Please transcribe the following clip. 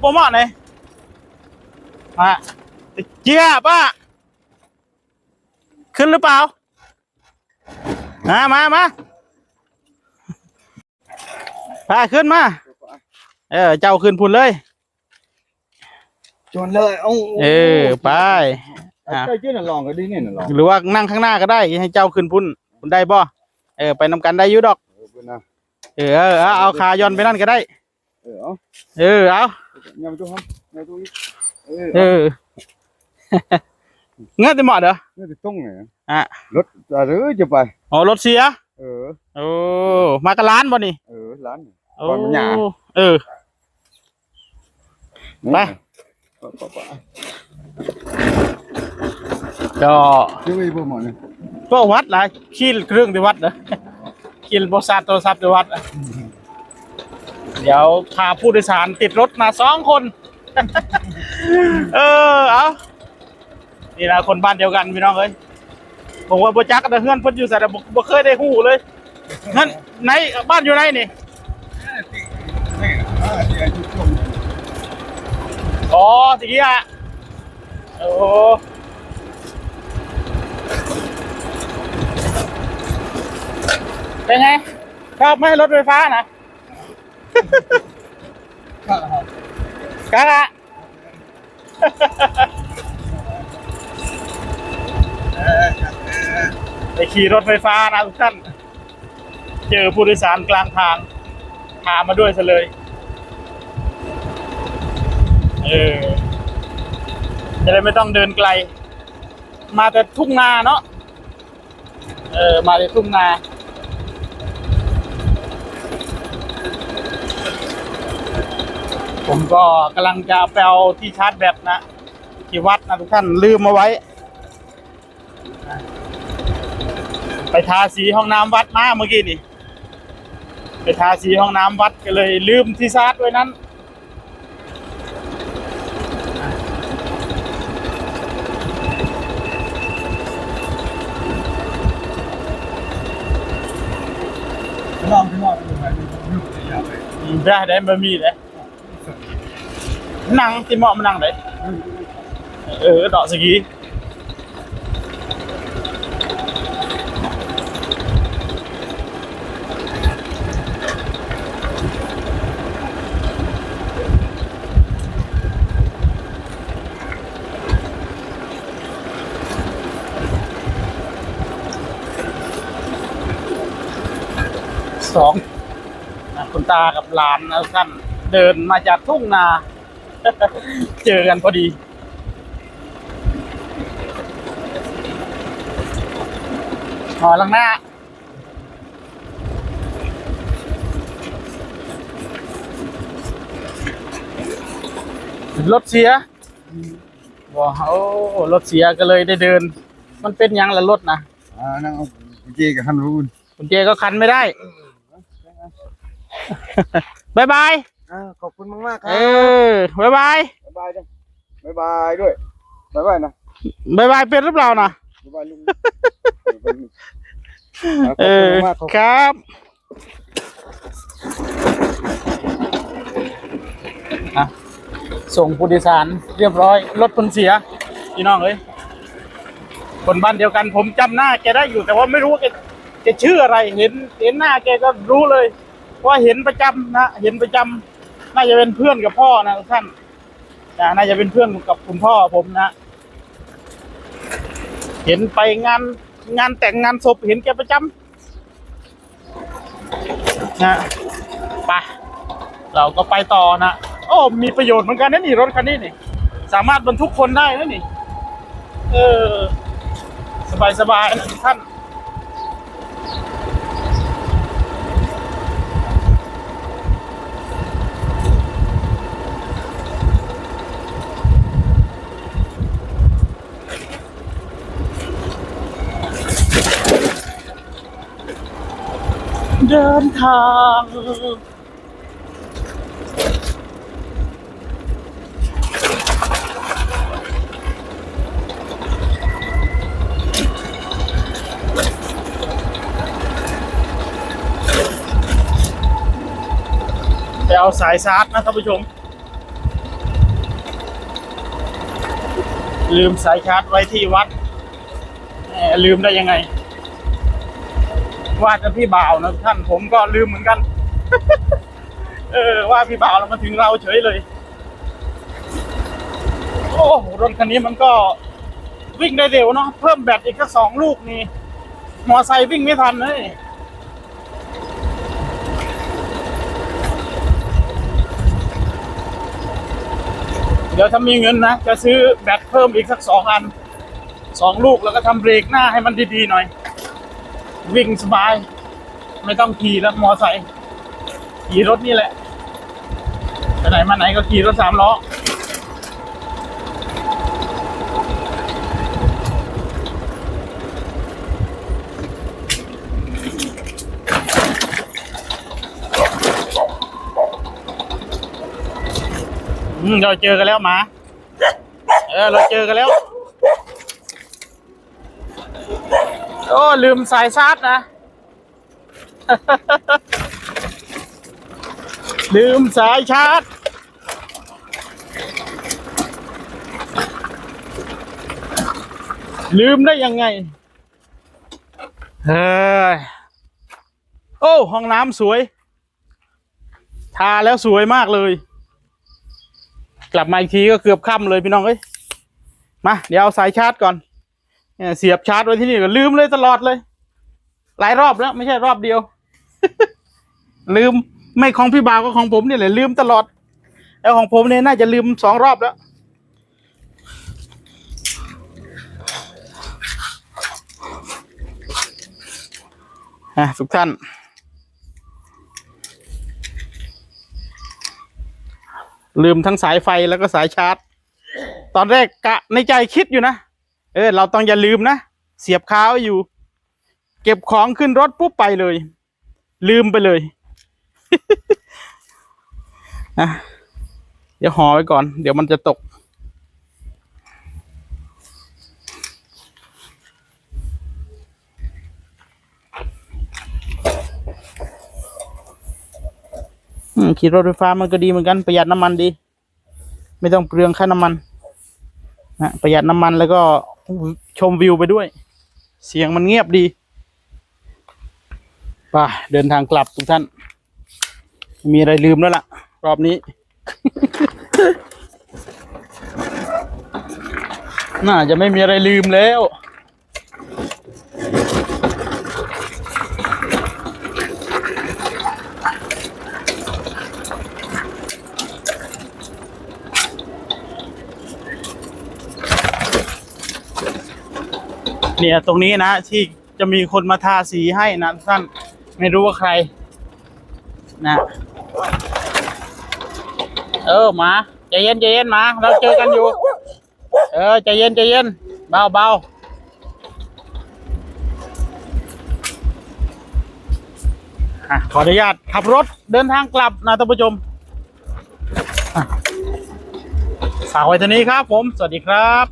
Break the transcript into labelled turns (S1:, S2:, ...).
S1: โปรโมทเลยมาเจียป้า ขึ้นหรือเปล่า มามามาพาขึ้นมา เออ เจ้าขึ้นพุ่นเลย
S2: ชวนเลยเอา
S1: เออ ไปอะ
S2: ใกล้ชื่อน่ะลองก็ดีนี่น่ะลอง
S1: หรือว่านั่งข้างหน้าก็ได้ ให้เจ้าขึ้นพุ่นพุ่นได้บ่เออ ไปนำกันได้อยุดอก
S2: เออเอ
S1: อเอาเอาเอาขาย้อนไปนั่นก็ได้
S2: เออเอา
S1: เออเอา
S2: ยำตัวครับยำตัวนี้เออ
S1: เออเงี้ยจะเหมาะเด้อ
S2: นี่จะต้องไง
S1: อะ
S2: รถอะไรจะไป
S1: อ๋อรถเสีย
S2: เออ
S1: โอ้มากระร้านบ่นี่
S2: เออร้าน
S1: โอ้
S2: ก่อนมันหยา
S1: เออไป
S2: ไปไปไป
S1: ก็
S2: ชื่อไอ้พวกหมอนี่
S1: ก็วัดหลายขี้เครื่องที่วัดเด้อขี้บริษัทโทรศัพท์ที่วัดอะ เดี๋ยวพาผู้โดยสารติดรถมาสองคน เออเอานี่นะคนบ้านเดียวกันพี่น้องเอ้ยผมว่าบ่จักแต่เฮือนเพิ่นอยู่ใส่แต่บ่บ่เคยได้ฮู้เลยนั่นไหนบ้านอยู่ไหนนี่
S2: อ่าที่ไอ้ที่ช่วงนี้
S1: อ๋อตะกี้อะโอ้เป็นไงชอบไหมรถไฟฟ้านะ กันละไปขี่รถไฟฟ้านะทุกท่าน เจอผู้โดยสารกลางทางพามาด้วยซะเลย เออ จะได้ไม่ต้องเดินไกล มาแต่ทุ่งนาเนาะ เออ มาแต่ทุ่งนา ผมก็กำลังจะไปเอาที่ชาร์จแบตนะ ที่วัดนะทุกท่านลืมมาไว้ ไปทาสีห้องน้ำวัดมาเมื่อกี้นี่ ไปทาสีห้องน้ำวัดก็เลยลืมที่ชาร์จไว้นั้น
S2: ลองที่ลองดูไปดูดูจะยาไป
S1: อืมได้ได้บะหมี่เลย นั่งที่เหมาะมันนั่งเลยเออดอกสกีสองคุณตากับหลานนะทุกท่านเดินมาจากทุ่งนา เจอกันพอดีหอลังหน้า รถเสียว้าวรถเสียก็เลยได้เดิน มันเป็นหยังละรถนะ
S2: อ่านั่งเอาจีกับฮันรูน
S1: คุณเจก็คันไม่ได้บายบาย
S2: อ่าขอบคุณมากมากๆค
S1: เอ
S2: รับ
S1: อบายบาย
S2: บ๊ายบายด้วยบ๊ายบายด้วยบ๊ายบายนะ
S1: บายบายเป็นหรือเปล่านะ
S2: บ๊ายบายลุงบ๊ายบายลุงอ่าข
S1: เอ
S2: อบคุ
S1: อ
S2: ณมากๆขอบ
S1: ค
S2: คุณ
S1: รับ อะ ส่งผู้โดยสารเรียบร้อย รถคนเสีย พี่น้องเอ้ยคนบ้านเดียวกัน ผมจำหน้าแกได้อยู่แต่ว่าไม่รู้ว่าแกแกชื่ออะไร เห็น เห็นหน้าแกก็รู้เลยว่าเห็นประจำนะ เห็นประจำ น่าจะเป็นเพื่อนกับพ่อนะท่านอ่าน่าจะเป็นเพื่อนกับคุณพ่อผมนะ เห็นไปงานงานแต่งงานศพเห็นแกประจำนะไปเราก็ไปต่อนะโอ้มีประโยชน์เหมือนกันนะนี่รถคันนี้นี่ สามารถบรรทุกคนได้นะนี่ เออ สบายสบายๆนะท่าน นทาง ไปเอาสายชาร์จนะท่านผู้ชม ลืมสายชาร์จไว้ที่วัด ลืมได้ยังไง ว่าจะพี่บ่าวนะท่านผมก็ลืมเหมือนกัน เออ ว่าพี่บ่าวแล้วมาถึงเราเฉยเลย โอ้รถคันนี้มันก็วิ่งได้เร็วเนาะเพิ่มแบตอีกสักสองลูกนี่มอไซค์วิ่งไม่ทันเลยเดี๋ยวถ้ามีเงินนะ จะซื้อแบตเพิ่มอีกสักสองอันสองลูกแล้วก็ทำเบรกหน้าให้มันดี ๆ หน่อย วิ่งสบาย ไม่ต้องขี่แล้วมอไซค์ขี่รถนี่แหละไปไหนมาไหนก็ขี่รถสามล้ออืมเราเจอกันแล้วหมา เออ เราเจอกันแล้ว โอ้ลืมสายชาร์จนะ ลืมสายชาร์จ ลืมได้ยังไง เฮ้ย โอ้ ห้องน้ำสวย ทาแล้วสวยมากเลย กลับมาอีกทีก็เกือบค่ำเลยพี่น้องเอ้ย มา เดี๋ยวเอาสายชาร์จก่อน เสียบชาร์จไว้ที่นี่ก็ลืมเลยตลอดเลย หลายรอบแล้วไม่ใช่รอบเดียว ลืมไม่ของพี่บ่าวก็ของผมนี่แหละลืมตลอด แล้วของผมเนี่ยน่าจะลืมสองรอบแล้วอะทุกท่าน ลืมทั้งสายไฟแล้วก็สายชาร์จ ตอนแรกกะในใจคิดอยู่นะ เออ เราต้องอย่าลืมนะ เสียบคาวอยู่ เก็บของขึ้นรถปุ๊บไปเลย ลืมไปเลยอะเดี๋ยวห่อไว้ก่อน เดี๋ยวมันจะตก ขี่รถไฟฟ้ามันก็ดีเหมือนกัน ประหยัดน้ำมันดี ไม่ต้องเปลืองค่าน้ำมันนะประหยัดน้ำมันแล้วก็ ชมวิวไปด้วย เสียงมันเงียบดีไป่ะเดินทางกลับทุกท่าน มีอะไรลืมแล้วล่ะ รอบนี้ น่าจะไม่มีอะไรลืมแล้ว เนี่ยตรงนี้นะที่จะมีคนมาทาสีให้นะท่านไม่รู้ว่าใคร นะเออมาใจเย็นใจเย็นมาเราเจอกันอยู่ เออใจเย็นใจเย็นเบาเบาขออนุญาตขับรถเดินทางกลับนะท่านผู้ชมอะฝากไว้ท่านี้ครับผม สวัสดีครับ